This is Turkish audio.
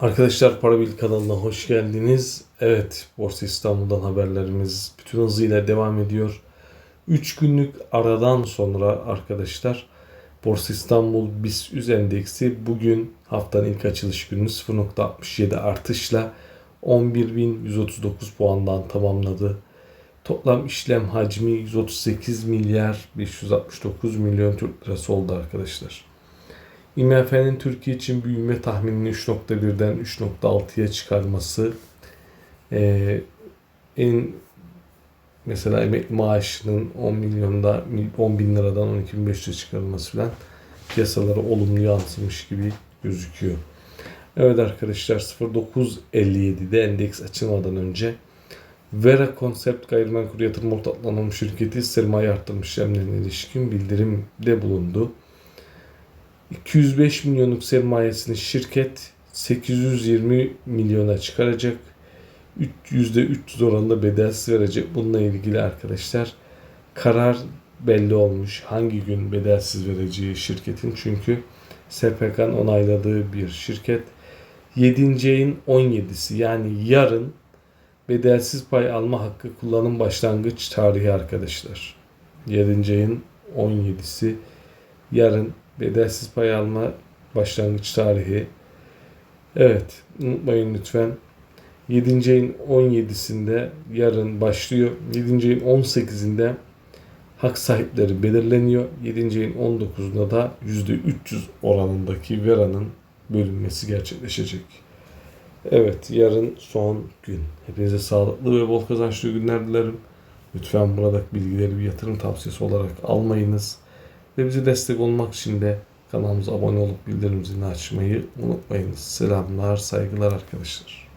Arkadaşlar Parabil kanalına hoş geldiniz. Evet, Borsa İstanbul'dan haberlerimiz bütün hızıyla devam ediyor. 3 günlük aradan sonra arkadaşlar Borsa İstanbul BIST 100 endeksi bugün haftanın ilk açılış günü 0.67 artışla 11.139 puandan tamamladı. Toplam işlem hacmi 138 milyar 569 milyon Türk lirası oldu arkadaşlar. IMF'nin Türkiye için büyüme tahminini 3.1'den 3.6'ya çıkarması eee, en mesela emekli maaşının 10 milyonda 10 bin liradan 12 bin 500'e çıkarılması falan piyasalara olumlu yansımış gibi gözüküyor. Evet arkadaşlar 09.57'de endeks açılmadan önce Vera Concept Gayrimenkul Yatırım Ortaklanma Şirketi sermaye arttırmış işlemlerine ilişkin bildirimde bulundu. 205 milyonluk sermayesini şirket 820 milyona çıkaracak. Üç- %300 oranında bedelsiz verecek. Bununla ilgili arkadaşlar karar belli olmuş. Hangi gün bedelsiz vereceği şirketin. Çünkü SPK'nın onayladığı bir şirket. 7. ayın 17'si yani yarın bedelsiz pay alma hakkı kullanım başlangıç tarihi arkadaşlar. 7. ayın 17'si yarın bedelsiz pay alma başlangıç tarihi. Evet, unutmayın lütfen. 7. ayın 17'sinde yarın başlıyor. 7. ayın 18'inde hak sahipleri belirleniyor. 7. ayın 19'unda da %300 oranındaki veranın bölünmesi gerçekleşecek. Evet, yarın son gün. Hepinize sağlıklı ve bol kazançlı günler dilerim. Lütfen buradaki bilgileri bir yatırım tavsiyesi olarak almayınız. Ve bize destek olmak için de kanalımıza abone olup bildirim zilini açmayı unutmayınız. Selamlar, saygılar arkadaşlar.